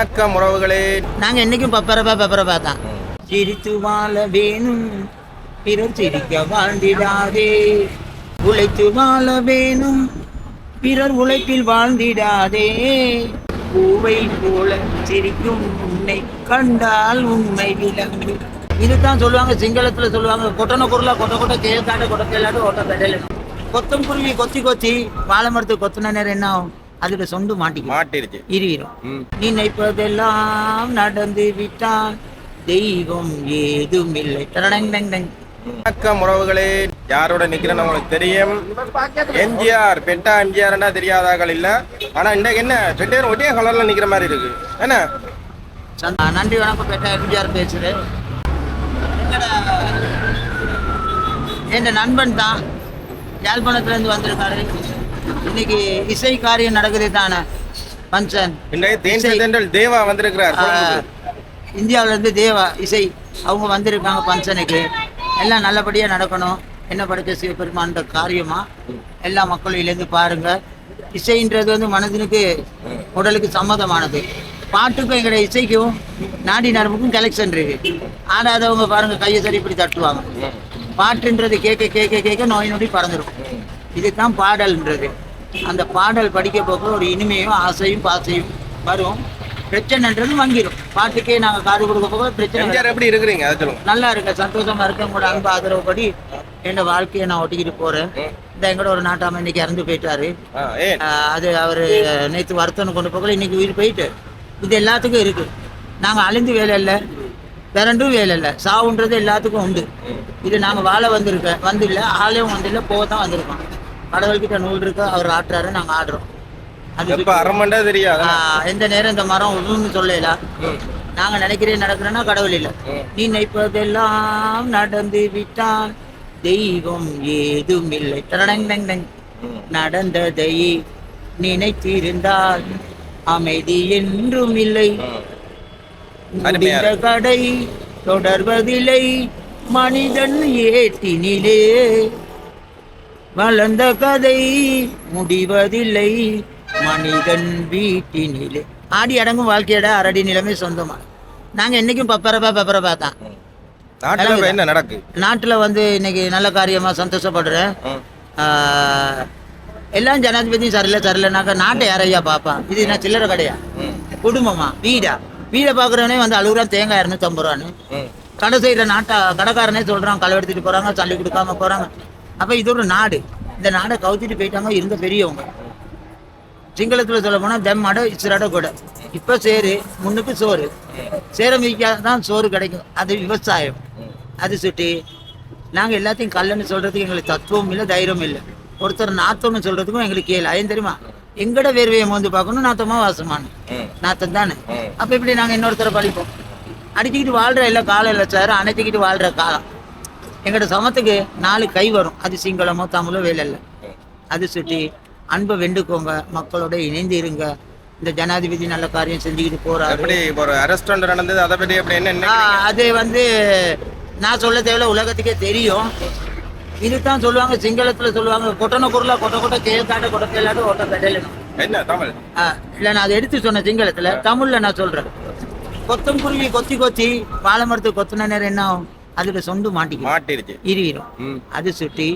வணக்கம் உறவுகளே. நாங்க என்னைக்கும் பப்பரப்பா பப்பரப்பா தான். சிரித்து வாழ வேணும். பிறர் சிரிக்க வாழ்ந்திடாதே. உழைத்து வாழ வேணும். பிறர் உழைப்பில் வாழ்ந்திடாதே. பூவை போல சிரிக்கும் உன்னை கண்டால் உண்மை விளங்கு. இதுதான் சொல்லுவாங்க சிங்களத்துல சொல்லுவாங்க கொட்டன குரலா கொட்ட கொட்ட கேள்காட்ட கொட்ட கேளாட்டு ஓட்ட பெடல கொத்தம் குருவி கொத்தி கொத்தி வாழை மரத்துக்கு கொத்தின நேரம் என்ன ஆகும்? அதுல சொண்டு மாட்டிக்கும் மாட்டிருச்சு. இருவிரும். நினைப்பதெல்லாம் நடந்து விட்டால் தெய்வம் ஏதும் இல்லை. வணக்கம் உறவுகளே. யாரோட நிக்கிறேன்னு உங்களுக்கு தெரியும். எம்ஜிஆர் பெட்டா எம்ஜிஆர்னா தெரியாதாக்கள் இல்ல. ஆனா இன்னைக்கு என்ன பேரும் ஒரே கலர்ல நிக்கிற மாதிரி இருக்கு. என்ன? நன்றி வணக்கம் பெற்ற எம்ஜிஆர் பேசுறேன். என் நண்பன் தான். யாழ்ப்பாணத்துல இருந்து வந்திருக்காரு. இன்னைக்கு இசை காரியம் நடக்குது தானே? பஞ்சன். இன்றைக்கு தேன் தென்றல் தேவா வந்திருக்கிறார். கொழும்புக்கு. இந்தியாவுல இருந்து தேவா இசை அவங்க வந்திருக்காங்க பஞ்சனுக்கு. எல்லாம் நல்லபடியா நடக்கணும். என்ன படுக்க சிவபெருமான்ற காரியமா? எல்லா மக்களும் இருந்து பாருங்க. இசைன்றது வந்து மனதினுக்கு உடலுக்கு சம்மதமானது. பாட்டுக்கும் எங்களுடைய இசைக்கும் நாடி நரம்புக்கும் கலெக்ஷன் இருக்கு. ஆடாதவங்க பாருங்க கையை சரி இப்படி தட்டுவாங்க. பாட்டுன்றது கேட்க கேட்க கேட்க நோய் நொடி பறந்துடும் இதுதான் பாடல்ன்றது. அந்த பாடல் படிக்க போக ஒரு இனிமையும் ஆசையும் பாசையும் வரும். பிரச்சனைன்றது வங்கிடும் பாட்டுக்கே நாங்கள் காது கொடுக்க போக பிரச்சனை எப்படி இருக்கிறீங்க? நல்லா இருக்க சந்தோஷமா இருக்க உங்களோட அன்பு ஆதரவுப்படி என் வாழ்க்கையை நான் ஒட்டிக்கிட்டு போறேன். இந்த எங்கட ஒரு நாட்டாம இன்னைக்கு இறந்து போயிட்டாரு. அது அவரு நேத்து வருத்தம்னு கொண்டு போகல இன்னைக்கு உயிர் போயிட்டு. இது எல்லாத்துக்கும் இருக்கு. நாங்க அழிந்து வேலை இல்லை பிறண்டும் வேலை இல்லை. சாவுன்றது எல்லாத்துக்கும் உண்டு. இது நாங்க வாழ வந்திருக்க வந்து இல்லை ஆளையும் வந்து இல்லை போக தான் வந்திருக்கோம். கடவுள்கிட்ட நூல் இருக்கு அவர் ஆட்டுறாரு நாங்க ஆடுறோம். அது அரை தெரியாது எந்த நேரம் இந்த மரம் ஒண்ணுன்னு சொல்லலாம் நாங்க நினைக்கிறேன் நடக்கிறேன்னா கடவுள் இல்லை. நீ நினைப்பதெல்லாம் நடந்து விட்டால் தெய்வம் ஏதும் இல்லை டடடங் டங் டங். நடந்ததை நினைத்திருந்தால் அமைதி என்றும் இல்லை முடிந்த கடை தொடர்வதில்லை. மனிதன் ஏட்டினிலே வளர்ந்த கதை முடிவதில்லை. மனிதன் வீட்டினிலே. ஆடி அடங்கும் வாழ்க்கையோட அரடி நிலைமை சொந்தமா? நாங்க என்னைக்கும் பப்பரப்பா பப்பரப்பா தான். நாட்டுல என்ன நடக்கு? நாட்டுல வந்து இன்னைக்கு நல்ல காரியமா சந்தோஷப்படுறேன். எல்லாம் ஜனாதிபதியும் சரியில்லை சரியில்லைனாக்கா நாட்டை யாரையா பாப்பான் இது என்ன சில்லறை கடையா. குடும்பமா? வீடா? வீடை பாக்குறவனே வந்து அழுகுறான் தேங்காய் இரநூத்தம்பது ரூபான்னு. கடை செய்யற நாட்டா கடைக்காரனே சொல்றான் களை எடுத்துட்டு போறாங்க தள்ளி கொடுக்காம போறாங்க. அப்போ இது ஒரு நாடு. இந்த நாடை கவுத்திட்டு போயிட்டாங்க இருந்த பெரியவங்க. சிங்களத்தில் சொல்ல போனால் தெம் அடை இச்சிரட கூட. இப்போ சேரு முன்னுக்கு சோறு. சேர தான் சோறு கிடைக்கும். அது விவசாயம். அது சுட்டி. நாங்கள் எல்லாத்தையும் கல்லுன்னு சொல்கிறதுக்கு எங்களுக்கு தத்துவம் இல்லை தைரியம் இல்லை. ஒருத்தர் நாத்தம்னு சொல்கிறதுக்கும் எங்களுக்கு கேள்வி ஏன் தெரியுமா? எங்கட வேர்வையை மோந்து பார்க்கணும் நாத்தமா வாசமான. நாத்தம் தானே? அப்போ இப்படி நாங்கள் இன்னொருத்தரை பழிப்போம். அடிச்சுக்கிட்டு வாழ்கிற இல்லை காலம் இல்லை சார். அணைச்சிக்கிட்டு வாழ்கிற காலம். எங்களோட சமத்துக்கு நாலு கை வரும். அது சிங்களமோ தமிழோ வேலை இல்லை அது சுட்டி அன்பை வெண்டுக்கோங்க மக்களோட இணைந்து இருங்க. இந்த ஜனாதிபதி நல்ல காரியம் செஞ்சுக்கிட்டு போறாரு. அதை வந்து நான் சொல்ல தேவையில்ல உலகத்துக்கே தெரியும். இதுதான் சொல்லுவாங்க சிங்களத்துல சொல்லுவாங்க கொட்டன குரலா கொட்ட கொட்ட கேள்காட்ட கொட்ட கேளாட்டு ஓட்ட தமிழ்? இல்லை நான் அதை எடுத்து சொன்ன சிங்களத்துல தமிழ்ல நான் சொல்றேன். கொத்தம் குருவி கொத்தி கொத்தி வாழை மரத்துக்கு கொத்தின நேரம் என்ன ஆகும்? அதுல சொண்டு மாட்டிக்கும் மாட்டிருச்சு. இருவிரும். அது சுட்டி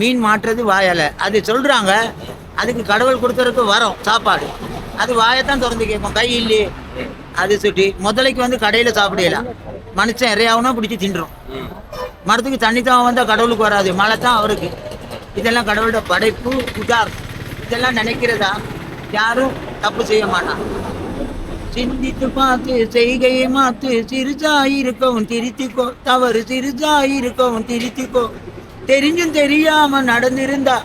மீன் மாட்டுறது வாயால. அது சொல்றாங்க அதுக்கு கடவுள் கொடுத்ததுக்கு வரோம் சாப்பாடு. அது வாயத்தான் திறந்து கேட்கும் கை இல்லையே அது சுட்டி முதலைக்கு வந்து கடையில சாப்பிடலாம் மனுஷன் இறையாவுனா பிடிச்சி தின்றும். மரத்துக்கு தண்ணி தான் வந்தா கடவுளுக்கு வராது மழை தான் அவருக்கு. இதெல்லாம் கடவுளோட படைப்பு உதாரணம். இதெல்லாம் நினைக்கிறதா? யாரும் தப்பு செய்ய மாட்டாங்க. சிந்தித்து பார்த்து செய்கையை மாத்து சிறுசா இருக்கவும் திருத்திக்கோ. தவறு சிறுசா இருக்கவும் திருத்திக்கோ. தெரிஞ்சும் தெரியாம நடந்திருந்தா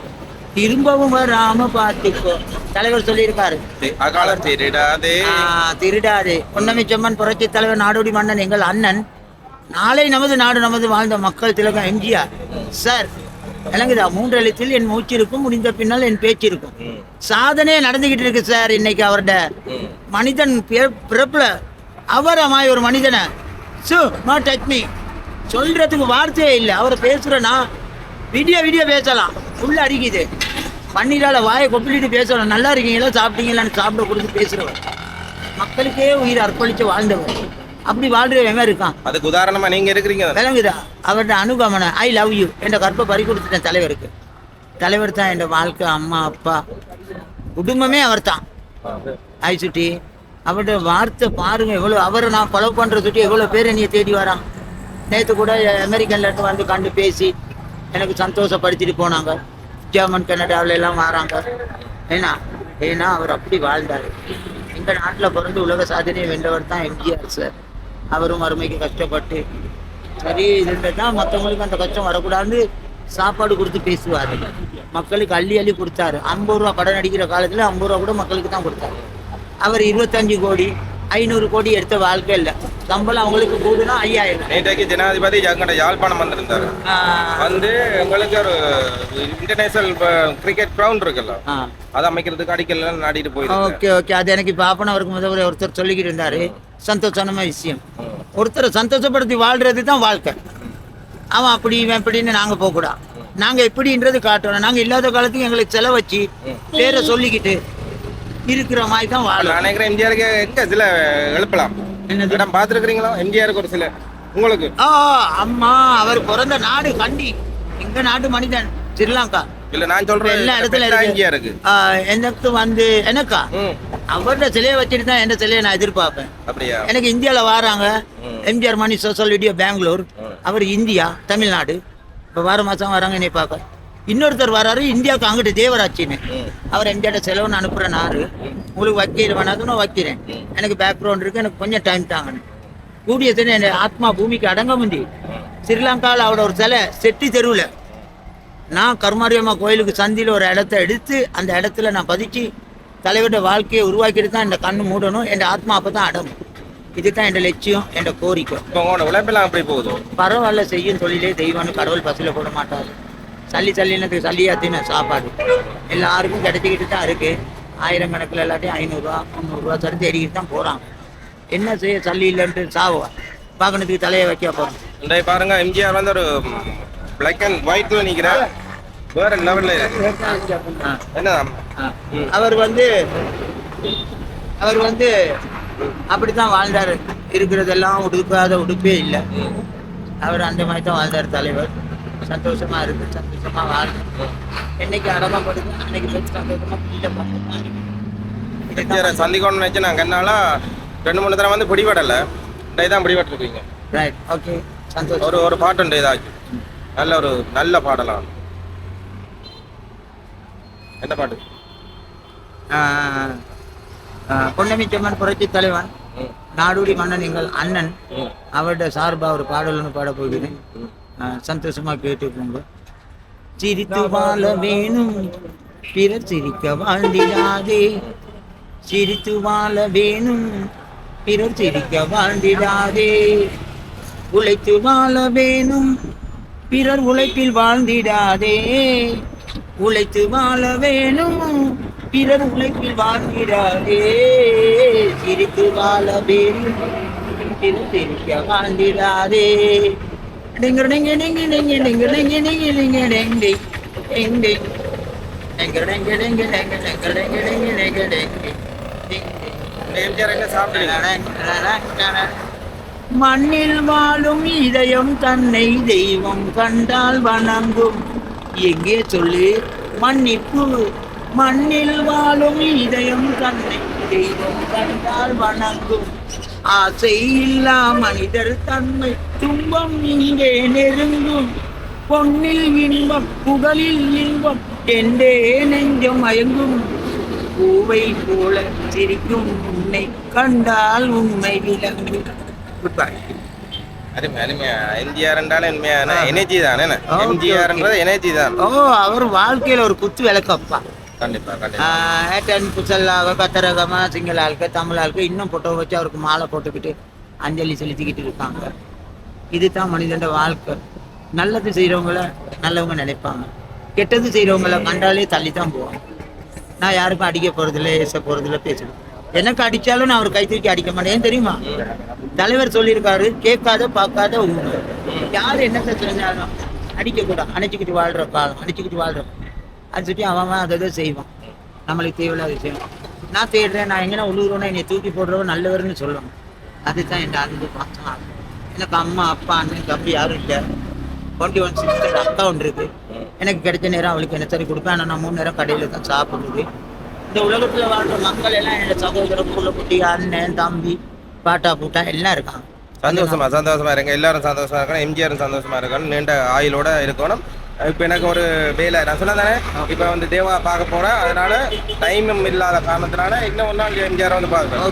திரும்பவும் வராம பார்த்துக்கோ. தலைவர் சொல்லியிருக்காரு. அகால திருடாதே. திருடாதே. பொன்னமிச்சம்மன் புரட்சி தலைவர் நாடோடி மன்னன் எங்கள் அண்ணன். நாளை நமது நாடு நமது வாழ்ந்த மக்கள் திலகம் எம்ஜிஆர். சார் விளங்குதா? மூன்று எழுத்தில் என் மூச்சு இருக்கும் முடிந்த பின்னால் என் பேச்சு இருக்கும். சாதனையே நடந்துகிட்டு இருக்கு சார் இன்னைக்கு அவர்ட ம். மனிதன் பிற- பிறப்புல அவரமாய் ஒரு மனிதனை. சு நாட் டச் மீ. சொல்றதுக்கு வார்த்தையே இல்லை. அவர் பேசுறனா விடிய விடிய பேசலாம். உள்ள அடிக்குது. பன்னீரால வாயை கொப்பிலிட்டு பேசலாம் நல்லா இருக்கீங்களா? சாப்பிட்டீங்களான்னு சாப்பிட கொடுத்து பேசுறவர். மக்களுக்கே உயிர் அர்ப்பணிச்சு வாழ்ந்தவர். அப்படி வாழ்றவன் இருக்கான்? அதுக்கு உதாரணமா நீங்க இருக்கிறீங்க? விளங்குதா? அவருடைய அனுகமனம் ஐ லவ் யூ என்ற கற்பை பறி கொடுத்துட்டேன் தலைவருக்கு. தலைவர் தான் என் வாழ்க்கை அம்மா அப்பா. குடும்பமே அவர் தான் ஐசுட்டி அவருடைய வார்த்தை பாருங்க எவ்வளோ அவரை நான் ஃபாலோ பண்ணுற சுட்டி எவ்வளோ பேர் என்னைய தேடி வரான்? நேற்று கூட அமெரிக்கன்ல இருந்து வந்து கண்டு பேசி எனக்கு சந்தோஷப்படுத்திட்டு போனாங்க. ஜெர்மன் கனடாவில எல்லாம் வராங்க. ஏன்னா ஏன்னா அவர் அப்படி வாழ்ந்தார். எங்க நாட்டில் பிறந்து உலக சாதனையை வென்றவர் தான் எம்ஜிஆர் சார். அவரும் அருமைக்கு கஷ்டப்பட்டு சரி இதுன்றது தான் மற்றவங்களுக்கு அந்த கஷ்டம் வரக்கூடாதுன்னு சாப்பாடு கொடுத்து பேசுவார். மக்களுக்கு அள்ளி அள்ளி கொடுத்தாரு. ஐம்பது ரூபா கடன் அடிக்கிற காலத்தில் ஐம்பது ரூபா கூட மக்களுக்கு தான் கொடுத்தாரு. அவர் இருபத்தஞ்சு கோடி ஐநூறு கோடி எடுத்த வாழ்க்கை இல்லை. சம்பளம் அவங்களுக்கு கூடுனா ஐயாயிரம். நேற்றைக்கு ஜனாதிபதி எங்கட யாழ்ப்பாணம் வந்திருந்தாரு. வந்து எங்களுக்கு ஒரு இன்டர்நேஷனல் கிரிக்கெட் கிரவுண்ட் இருக்குல்ல. அதை அமைக்கிறதுக்கு அடிக்கல நாடிட்டு போயிருக்கு ஓகே ஓகே. அது எனக்கு இப்போ அவருக்கு முதல்ல ஒருத்தர் சொல்லிக்கிட்டு இருந்தாரு. சந்தோஷமான விஷயம். ஒருத்தரை சந்தோஷப்படுத்தி வாழ்றது தான் வாழ்க்கை. அவன் அப்படி இவன் இப்படின்னு நாங்கள் போகக்கூடாது. நாங்கள் எப்படின்றது காட்டணும். நாங்கள் இல்லாத காலத்துக்கு எங்களுக்கு செலவச்சு பேரை சொல்லிக்கிட்டு இருக்கிற மாதிரி தான் வாழணும் நான் நினைக்கிறேன் எம்ஜிஆருக்கு எங்க சில எழுப்பலாம். என்னது? பார்த்துருக்கிறீங்களா? எம்ஜிஆருக்கு ஒரு சில. உங்களுக்கு? ஆ அம்மா அவர் பிறந்த நாடு கண்டி. எங்க நாட்டு மனிதன்? ஸ்ரீலங்கா. இல்ல நான் சொல்றேன் எல்லா இடத்துல இருக்கு. எனக்கு வந்து எனக்கா? அவரோட சிலையை வச்சுட்டு தான் என் சிலையை நான் எதிர்பார்ப்பேன். அப்படியா? எனக்கு இந்தியாவில் வராங்க. MGR Mani social video Bangalore. அவர் இந்தியா தமிழ்நாடு. இப்போ வார மாதம் வராங்க என்னை பார்க்க. இன்னொருத்தர் வராரு இந்தியாவுக்கு அங்கிட்டு தேவராட்சின்னு. அவர் எம்ஜிஆர் செலவுன்னு அனுப்புகிறேன் நாரு உங்களுக்கு வைக்கிற வேணாதுன்னு வைக்கிறேன். எனக்கு பேக்ரவுண்ட் இருக்கு எனக்கு கொஞ்சம் டைம் தாங்கன்னு. கூடிய சரி என் ஆத்மா பூமிக்கு அடங்க முந்தி. ஸ்ரீலங்காவில் அவரோட ஒரு சிலை செட்டி தெருவில். நான் கருமாரியம்மா கோயிலுக்கு சந்தியில் ஒரு இடத்த எடுத்து அந்த இடத்துல நான் பதிச்சு தலைவரோட வாழ்க்கையை உருவாக்கிட்டு தான் இந்த கண்ணு மூடணும். என் ஆத்மா அப்போ தான் அடங்கும். இதுதான் என் லட்சியம் என் கோரிக்கை. உழைப்பெல்லாம் அப்படி போகுது? பரவாயில்ல செய்யும் தொழிலே தெய்வம்னு கடவுள் பஸ்ஸில் போட மாட்டார். சல்லி சல்லினத்துக்கு சல்லியாத்தின சாப்பாடு. எல்லாருக்கும் கிடைச்சிக்கிட்டு தான் இருக்கு. ஆயிரக்கணக்கில் எல்லாத்தையும் ஐநூறுரூவா முந்நூறுரூவா சரி தேடிக்கிட்டு தான் போகிறாங்க என்ன செய்ய சல்லி இல்லைன்ட்டு சாவா வாகனத்துக்கு தலையை வைக்க போகிறோம் இன்றைய பாருங்க எம்ஜிஆர் வந்து ஒரு பிளாக் அண்ட் ஒயிட்ல நிக்கிற வேற லெவல்ல என்னதான் அவர் வந்து அவர் வந்து அப்படித்தான் வாழ்ந்தாரு. இருக்கிறதெல்லாம் உடுக்காத உடுப்பே இல்லை. அவர் அந்த மாதிரி தான் வாழ்ந்தார் தலைவர். சந்தோஷமா இருக்கு சந்தோஷமா வாழ்ந்து என்னைக்கு அடங்கப்படுது அன்னைக்கு போய் சந்தோஷமா பிள்ளை பார்த்து எம்ஜிஆரை சந்திக்கணும்னு நினைச்சு நான் கண்ணால ரெண்டு மூணு தடவை வந்து பிடிபடல. தான் பிடிபட்டுருக்கீங்க. ரைட் ஓகே சந்தோஷம். ஒரு ஒரு பாட்டு உண்டு ஏதாச்சும் நல்ல ஒரு நல்ல பாடலாம் என்ன பாட்டு? பொன்னமிச்சம்மன் புரட்சி தலைவன் நாடோடி மன்னன் எங்கள் அண்ணன். அவருடைய சார்பா ஒரு பாடல் ஒன்று பாட போகிறேன். சந்தோஷமா கேட்டுக்கோங்க சிரித்து வாழ வேணும். பிறர் சிரிக்க வாழ்ந்திடாதே. சிரித்து வாழ வேணும். பிறர் சிரிக்க வாழ்ந்திடாதே. உழைத்து வாழ வேணும். பிறர் உழைப்பில் வாழ்ந்திடாதே. உழைத்து வாழ வேணும். பிறர் உழைப்பில் வாழ்ந்திடாதே. சிரித்து வாழ வேணும். பிறர் சிரிக்க வாழ்ந்திடாதே. டிங்க டிங்க டிங்க டிங்க டிங்க டிங்க டிங்க டிங்க டிங் டிங் டிங் டிங் டிங்க டிங்க டிங்க டிங்க டிங்க டிங்க டிங்க டிங்க மண்ணில் வாழும் இதயம் தன்னை தெய்வம் கண்டால் வணங்கும் எங்கே சொல்லு மன்னிப்பு மண்ணில் வாழும் இதயம் தன்னை தெய்வம் கண்டால் வணங்கும் ஆசை இல்லா மனிதர் தன்மை துன்பம் இங்கே நெருங்கும். பொன்னில் இன்பம் புகழில் இன்பம் என்றே நெஞ்சம் மயங்கும். பூவை போல சிரிக்கும் உன்னை கண்டால் உண்மை விளங்கும். குட்பை அருமை அருமையா. எம்ஜிஆர் என்றாலும் உண்மையான எனர்ஜி தான்? என்ன? எம்ஜிஆர்ன்றது எனர்ஜி தான். ஓ அவர் வாழ்க்கையில ஒரு குத்து விளக்கப்பா கண்டிப்பா ஏட்டன் புசல்லாக கத்தரகமா சிங்கள ஆளுக்கு தமிழ் ஆளுக்கு இன்னும் போட்டோ வச்சு அவருக்கு மாலை போட்டுக்கிட்டு அஞ்சலி செலுத்திக்கிட்டு இருக்காங்க. இதுதான் மனிதனோட வாழ்க்கை. நல்லது செய்கிறவங்கள நல்லவங்க நினைப்பாங்க. கெட்டது செய்கிறவங்கள கண்டாலே தள்ளி தான் போவாங்க. நான் யாருக்கும் அடிக்க போறதில்ல ஏச போறதில்ல பேசுவேன் எனக்கு அடிச்சாலும் நான் அவர் கை தூக்கி அடிக்க மாட்டேன். ஏன் தெரியுமா? தலைவர் சொல்லியிருக்காரு கேட்காத பார்க்காத உண்மை யார் என்னத்தை செஞ்சாலும் அடிக்கக்கூடாது. அணைச்சிக்கிட்டு வாழ்ற காலம் அடிச்சுக்கிட்டு வாழ்ற அது சுற்றி அவன் அவன் அதை தான் செய்வான். நம்மளுக்கு தேவையில்லாத விஷயம். நான் தேடுறேன் நான் எங்கன்னா உள்ளூரோன்னா என்னை தூக்கி போடுறவன் நல்லவர்னு சொல்லணும் அதுதான் என் அது பார்த்தோம் எனக்கு அம்மா அப்பா அண்ணன் தம்பி யாரும் இல்லை. டுவெண்ட்டி ஒன் சிக்ஸ்டர் அக்கா ஒன்று இருக்குது எனக்கு கிடைச்ச நேரம் அவளுக்கு என்ன சரி கொடுப்பேன். ஆனால் நான் மூணு நேரம் கடையில் தான் சாப்பிடுது இந்த உலகத்தில் வாழ்ற மக்கள் எல்லாம் என்னோட சகோதரம் புள்ள குட்டி அண்ணன் தம்பி பாட்டா பூட்டா எல்லாம் இருக்காங்க. சந்தோஷமா சந்தோஷமா இருங்க. எல்லாரும் சந்தோஷமா இருக்கணும். எம்ஜிஆரும் சந்தோஷமா இருக்கணும். நீண்ட ஆயுளோட இருக்கணும். இப்போ எனக்கு ஒரு வேலை. நான் சொன்னேன் தானே? இப்போ வந்து தேவா பார்க்க போறேன் அதனால டைமும் இல்லாத காரணத்தினால இன்னும் ஒரு நாள் எம்ஜிஆர் வந்து பார்க்குறேன்